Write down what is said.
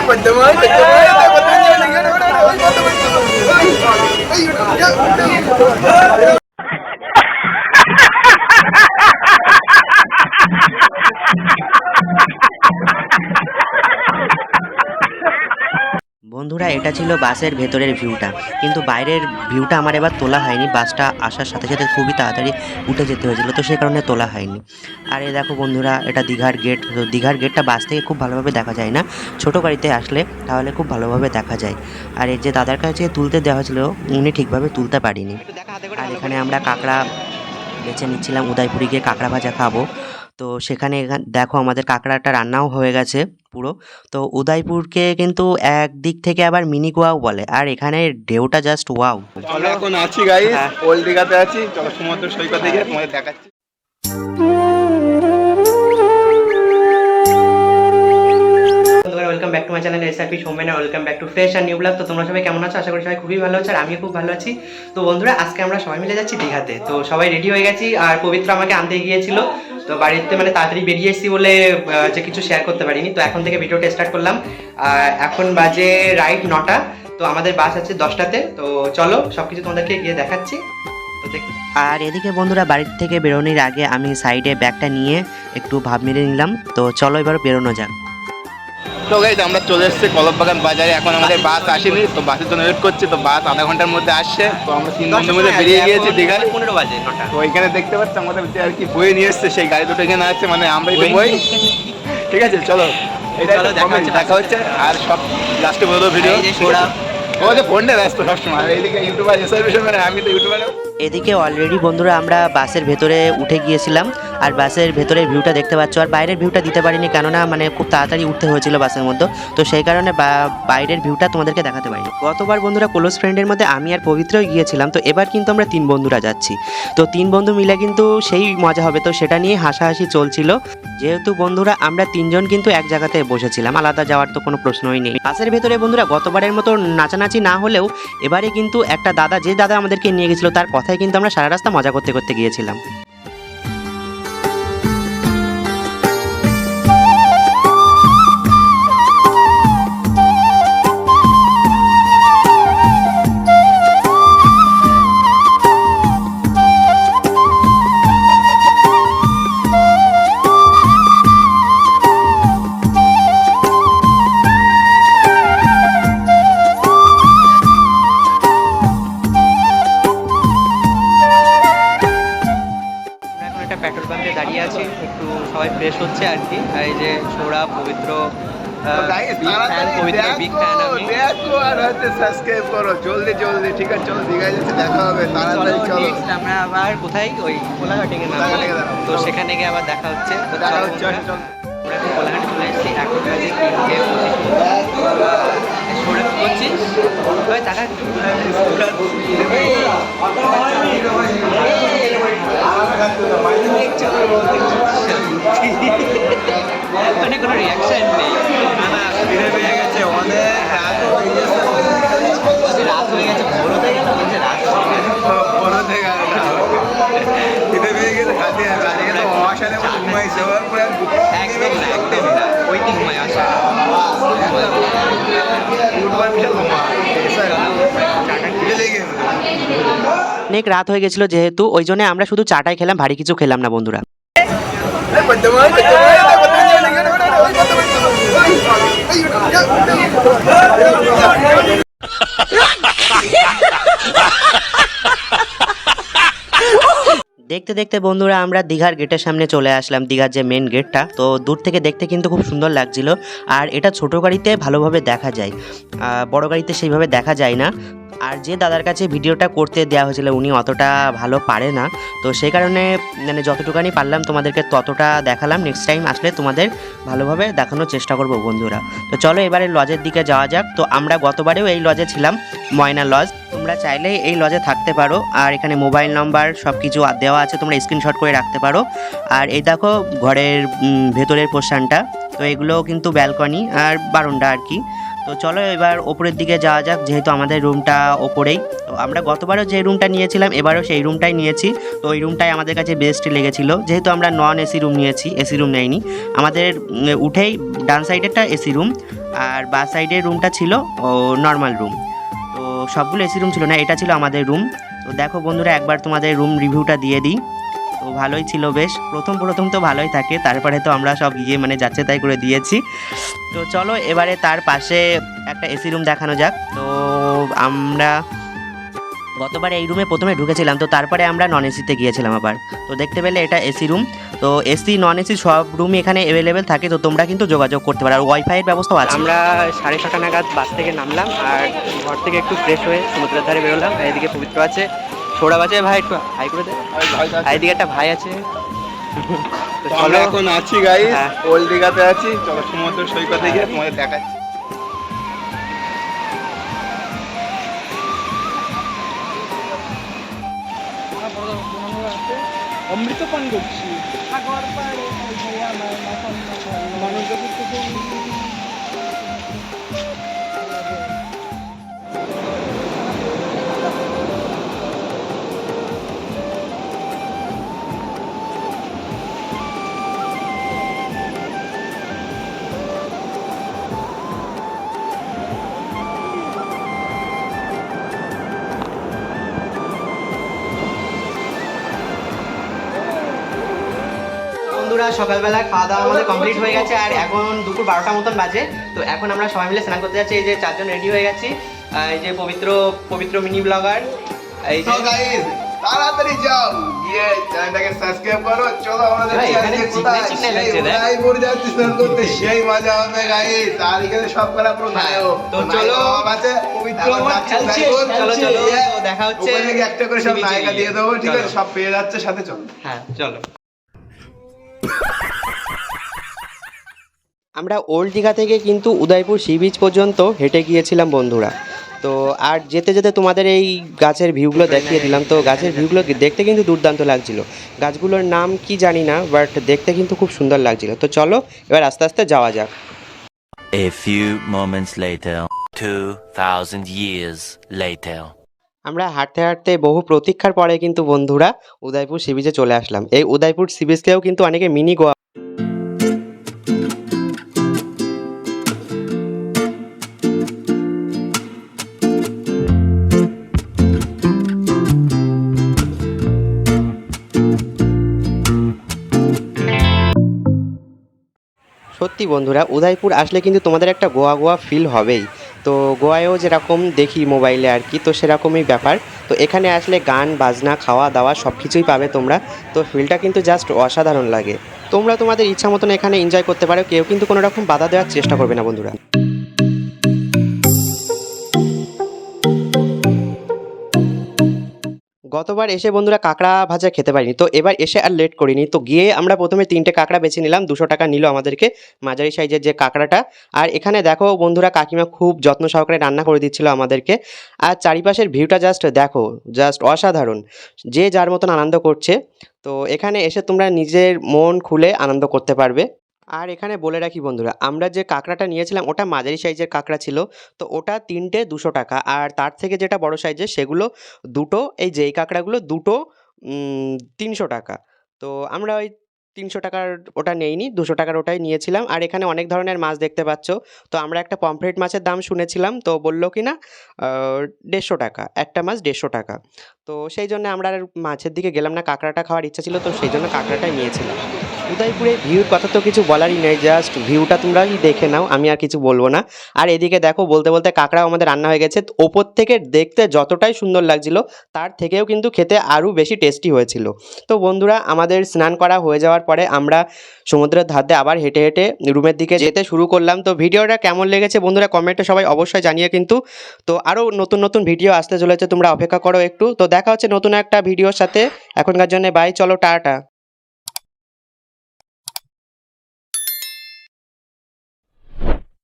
पंचमान पंचम বন্ধুরা, এটা ছিল বাসের ভেতরের ভিউটা। কিন্তু বাইরের ভিউটা আমার এবার তোলা হয়নি। বাসটা আসার সাথে সাথে খুবই তাড়াতাড়ি উঠে যেতে হয়েছিল, তো সেই কারণে তোলা হয়নি। আর এই দেখো বন্ধুরা, এটা দীঘার গেট তো দীঘার গেটটা বাস থেকে খুব ভালোভাবে দেখা যায় না। ছোটো গাড়িতে আসলে তাহলে খুব ভালোভাবে দেখা যায়। আর এই যে দাদার কাছে তুলতে দেওয়া হয়েছিল, উনি ঠিকভাবে তুলতে পারিনি। আর এখানে আমরা কাঁকড়া বেছে নিচ্ছিলাম, উদয়পুরি গিয়ে কাঁকড়া ভাজা খাব। তো সেখানে দেখো আমাদের কাঁকড়াটা রান্নাও হয়ে গেছে। পুরো। তো উদয়পুরকে কিন্তু একদিক থেকে আবার মিনি গোয়াও বলে। আর এখানে ঢেউটা জাস্ট ওয়াও আমরা এখন আছি গাইস হ্যাঁ। ওল্ড দীঘাতে আছি। চলো সমুদ্র সৈকতে গিয়ে তোমাদের দেখাচ্ছি। বন্ধুরা welcome back to my channel SRP Somen welcome back to fresh R new blog তো তোমরা সবাই কেমন আছো? আশা করি সবাই খুবই ভালো আছো আর আমিও খুব ভালো আছি। তো বন্ধুরা আজকে আমরা সবাই মিলে যাচ্ছি দীঘাতে। তো সবাই রেডি হয়ে গেছি আর পবিত্র আমাকে আনতে গিয়েছিল। তো বাড়িতে মানে তাড়াতাড়ি বেরিয়ে এসেছি বলে যে কিছু শেয়ার করতে পারিনি। তো এখন থেকে ভিডিওটা স্টার্ট করলাম। এখন বাজে রাইট নটা। তো আমাদের বাস আছে দশটাতে। তো চলো সব কিছু তোমাদেরকে গিয়ে দেখাচ্ছি। আর এদিকে বন্ধুরা, বাড়ির থেকে বেরোনোর আগে আমি সাইডে ব্যাগটা নিয়ে একটু ভাব মেরে নিলাম। তো চলো এবার বেরোনো যাক। তো গাইস আমরা চলে এসেছি বাজারে। এখন আমাদের বাস আসেনি তো বাসের জন্য ওয়েট করছি তো বাস আধা ঘণ্টার মধ্যে আসছে। তো আমরা তিন ঘণ্টার মধ্যে বেরিয়ে গিয়েছি দীঘায়। পনেরো বাজে তো এখানে দেখতে পাচ্ছি আমাদের যে আর কি বই নিয়ে এসছে সেই গাড়ি দুটো এখানে আছে মানে আমরা একটু বই ঠিক আছে চলো। দেখা হচ্ছে দেখা হচ্ছে। আর সব লাস্টে বলব ভিডিও এই ও যে ফোনটা ব্যস্ত সবসময়। আর এইদিকে ইউটিউবার মানে আমি তো ইউটিউবার এদিকে অলরেডি বন্ধুরা আমরা বাসের ভেতরে উঠে গিয়েছিলাম। আর বাসের ভেতরের ভিউটা দেখতে পাচ্ছ, আর বাইরের ভিউটা দিতে পারিনি, কেননা মানে খুব তাড়াতাড়ি উঠতে হয়েছিল বাসের মধ্যে। তো সেই কারণে বাইরের ভিউটা তোমাদেরকে দেখাতে পারিনি। গতবার বন্ধুরা ক্লোজ ফ্রেন্ডের মধ্যে আমি আর পবিত্রই গিয়েছিলাম, তো এবার কিন্তু আমরা তিন বন্ধুরা যাচ্ছি। তো তিন বন্ধু মিলে কিন্তু সেই মজা হবে, তো সেটা নিয়ে হাসাহাসি চলছিল। যেহেতু বন্ধুরা, আমরা তিনজন কিন্তু এক জায়গাতে বসেছিলাম, আলাদা যাওয়ার তো কোনো প্রশ্নই নেই। বাসের ভেতরে বন্ধুরা, গতবারের মতো নাচানাচি না হলেও এবারে কিন্তু একটা দাদা, যে দাদা আমাদেরকে নিয়ে গেছিল, তার কথাই কিন্তু আমরা সারা রাস্তা মজা করতে করতে গিয়েছিলাম। চলো পবিত্র আমরা আবার কোথায়? ওই কোলাঘাটে তো। সেখানে গিয়ে আবার দেখা হচ্ছে। দেখা চলো হচ্ছে বন্ধুরা, চলো। আমরা এখন কোলাঘাটে চলে এসেছি এখন মানে নেই না না ফিরে গেছে। অনেক রাত হয়ে গেছে। রাত হয়ে গেছে ভোর হতে গেল বলছে রাত হয়ে গেছে। বড় থেকে আর না ফিরে পেয়ে গেছে খাতে আজকে তো অসানে ঘুমাই যাওয়ার একদম না একদম না ওই দিন ঘুমায় আসা। উঠবার বিশাল ঘুমা। লেগে অনেক রাত হয়ে গেছিল যেহেতু ওই জন্য আমরা শুধু চাটাই খেলাম ভারী কিছু খেলাম না বন্ধুরা। Ha ha ha! দেখতে দেখতে বন্ধুরা আমরা দীঘার গেটের সামনে চলে আসলাম। দীঘার যে মেন গেটটা তো দূর থেকে দেখতে কিন্তু খুব সুন্দর লাগছিল। আর এটা ছোট গাড়িতে ভালোভাবে দেখা যায়। বড় গাড়িতে সেইভাবে দেখা যায় না। আর যে দাদার কাছে ভিডিওটা করতে দেওয়া হয়েছিল, উনি অতটা ভালো পারে না। তো সেই কারণে মানে যতটুকানি পারলাম তোমাদেরকে ততটা দেখালাম। নেক্সট টাইম আসলে তোমাদের ভালোভাবে দেখানোর চেষ্টা করব বন্ধুরা। তো চলো এবারে লজের দিকে যাওয়া যাক। তো আমরা গতবারেও এই লজে ছিলাম, ময়না লজ তোমরা চাইলে এই লজে থাকতে পারো। আর এখানে মোবাইল নাম্বার সব কিছু দেওয়া আছে, তোমরা স্ক্রিনশট করে রাখতে পারো। আর এই দেখো ঘরের ভেতরের পোর্শনটা। তো এগুলো কিন্তু ব্যালকনি আর বারন্ডা আর কি। তো চলো এবার ওপরের দিকে যাওয়া যাক, যেহেতু আমাদের রুমটা ওপরেই। তো আমরা গতবারও যে রুমটা নিয়েছিলাম, এবারও সেই রুমটাই নিয়েছি। তো ওই রুমটাই আমাদের কাছে বেস্ট লেগেছিল। যেহেতু আমরা নন এসি রুম নিয়েছি এসি রুম নেয়নি আমাদের উঠেই ডান সাইডেরটা এসি রুম আর বা সাইডের রুমটা ছিল, ও নর্মাল রুম সবগুলো এসি রুম ছিল না, এটা ছিল আমাদের রুম। তো দেখো বন্ধুরা, একবার তোমাদের রুম রিভিউটা দিয়ে দিই। তো ভালোই ছিল বেশ। প্রথম প্রথম তো ভালোই থাকে, তারপরে তো আমরা সব গিয়ে মানে যাচ্ছে তাই করে দিয়েছি। তো চলো, এবারে তার পাশে একটা এসি রুম দেখানো যাক। তো আমরা গতবার এই রুমে প্রথমে ঢুকেছিলাম তো তারপরে আমরা নন এসিতে গিয়েছিলাম আবার। তো দেখতে পেলে এটা এসি রুম তো এসি নন এসি সব রুমই এখানে অ্যাভেলেবেল থাকে তো তোমরা কিন্তু যোগাযোগ করতে পারো। আর ওয়াইফাইয়ের ব্যবস্থাও আছে। আমরা সাড়ে ছটা নাগাদ বাস থেকে নামলাম আর ঘর থেকে একটু ফ্রেশ হয়ে সমুদ্রের ধারে বেরোলাম। এদিকে পবিত্র আছে সৌরভ আছে ভাই একটু হাই করে দে। এদিকে একটা ভাই আছে। আমরা চলো এখন আছি গাইস হ্যাঁ। ওল্ড দীঘাতে আছি। চলো সমুদ্র সৈকতে গিয়ে তোমাদের দেখাচ্ছি। 엄밀 쪽방도 없이 বন্ধুরা সকালবেলা খাওয়া দাওয়া আমাদের কমপ্লিট হয়ে গেছে আর এখন দুপুর বারোটা মতন বাজে। তো এখন আমরা সবাই মিলে স্নান করতে যাচ্ছি এই যে চারজন রেডি হয়ে গেছি। এই যে পবিত্র পবিত্র মিনি ব্লগার এই যে তাড়াতাড়ি যাও। গিয়ে চ্যানেলটাকে সাবস্ক্রাইব করো। চলো আমাদের ভাই, আজকে কোথায়। সেই লাগছে, যাচ্ছি স্নান করতে সেই মজা হবে গাইস আর এখানে সব করা পুরো নায়ক। তো চলো। আছে পবিত্র। চলো, চলো, দেখা হচ্ছে ওখানে একটা করে সব নায়িকা দিয়ে দেবো ঠিক আছে সব পেয়ে যাচ্ছে সাথে চলো। হ্যাঁ চলো। আমরা ওল্ড দীঘা থেকে কিন্তু উদয়পুর সি বিচ পর্যন্ত হেঁটে গিয়েছিলাম বন্ধুরা। তো আর যেতে যেতে তোমাদের এই গাছের ভিউগুলো দেখিয়ে দিলাম। তো গাছের ভিউগুলো দেখতে কিন্তু দুর্দান্ত লাগছিল। গাছগুলোর নাম কি জানি না বাট দেখতে কিন্তু খুব সুন্দর লাগছিল। তো চলো এবার আস্তে আস্তে যাওয়া যাক। A few moments later, 2,000 years later. আমরা হাঁটতে হাঁটতে বহু প্রতীক্ষার পরে কিন্তু বন্ধুরা উদয়পুর সি বিচে চলে আসলাম। এই উদয়পুর সি বিচকেও কিন্তু অনেকে মিনি গোয়া সত্যি বন্ধুরা, উদয়পুর আসলে কিন্তু তোমাদের একটা গোয়া গোয়া ফিল হবেই। তো গোয়ায়ও যেরকম দেখি মোবাইলে আর কি, তো সেরকমই ব্যাপার। তো এখানে আসলে গান, বাজনা খাওয়া দাওয়া সব কিছুই পাবে তোমরা। তো ফিলটা কিন্তু জাস্ট অসাধারণ লাগে। তোমরা তোমাদের ইচ্ছা মতন এখানে এনজয় করতে পারো, কেউ কিন্তু কোনো রকম বাধা দেওয়ার চেষ্টা করবে না বন্ধুরা। গতবার এসে বন্ধুরা কাঁকড়া ভাজা খেতে পারিনি, তো এবার এসে আর লেট করিনি। তো গিয়ে আমরা প্রথমে তিনটে কাঁকড়া বেছে নিলাম, দুশো টাকা নিল আমাদেরকে মাঝারি সাইজের যে কাঁকড়াটা। আর এখানে দেখো বন্ধুরা কাকিমা খুব যত্ন সহকারে রান্না করে দিচ্ছিল আমাদেরকে। আর চারিপাশের ভিউটা জাস্ট দেখো জাস্ট অসাধারণ। যে যার মতন আনন্দ করছে, তো এখানে এসে তোমরা নিজের মন খুলে আনন্দ করতে পারবে। আর এখানে বলে রাখি বন্ধুরা, আমরা যে কাঁকড়াটা নিয়েছিলাম ওটা মাঝারি সাইজের কাঁকড়া ছিল, তো ওটা তিনটে দুশো টাকা। আর তার থেকে যেটা বড় সাইজের সেগুলো দুটো, এই যেই কাঁকড়াগুলো দুটো তিনশো টাকা। তো আমরা ওই তিনশো টাকার ওটা নেইনি, দুশো টাকার ওটাই নিয়েছিলাম। আর এখানে অনেক ধরনের মাছ দেখতে পাচ্ছ। তো আমরা একটা পমফ্রেট মাছের দাম শুনেছিলাম, তো বলল কি না দেড়শো টাকা, একটা মাছ দেড়শো টাকা। তো সেই জন্য আমরা মাছের দিকে গেলাম না, কাঁকড়াটা খাওয়ার ইচ্ছা ছিল, তো সেই জন্য কাঁকড়াটাই নিয়েছিলাম। উদয়পুরে ভিউর কথা তো কিছু বলারই নেই জাস্ট ভিউটা তোমরাই দেখে নাও, আমি আর কিছু বলব না। আর এদিকে দেখো, বলতে বলতে কাঁকড়াও আমাদের রান্না হয়ে গেছে। ওপর থেকে দেখতে যতটাই সুন্দর লাগছিল, তার থেকেও কিন্তু খেতে আরও বেশি টেস্টি হয়েছিল। তো বন্ধুরা, আমাদের স্নান করা হয়ে যাওয়ার পরে আমরা সমুদ্রের ধার আবার হেঁটে হেঁটে রুমের দিকে যেতে শুরু করলাম। তো ভিডিওটা কেমন লেগেছে বন্ধুরা কমেন্টে সবাই অবশ্যই জানিয়ে কিন্তু। তো আরও নতুন নতুন ভিডিও আসতে চলেছে, তোমরা অপেক্ষা করো একটু। তো দেখা হচ্ছে নতুন একটা ভিডিওর সাথে। এখনকার জন্য বাই চলো, টাটা।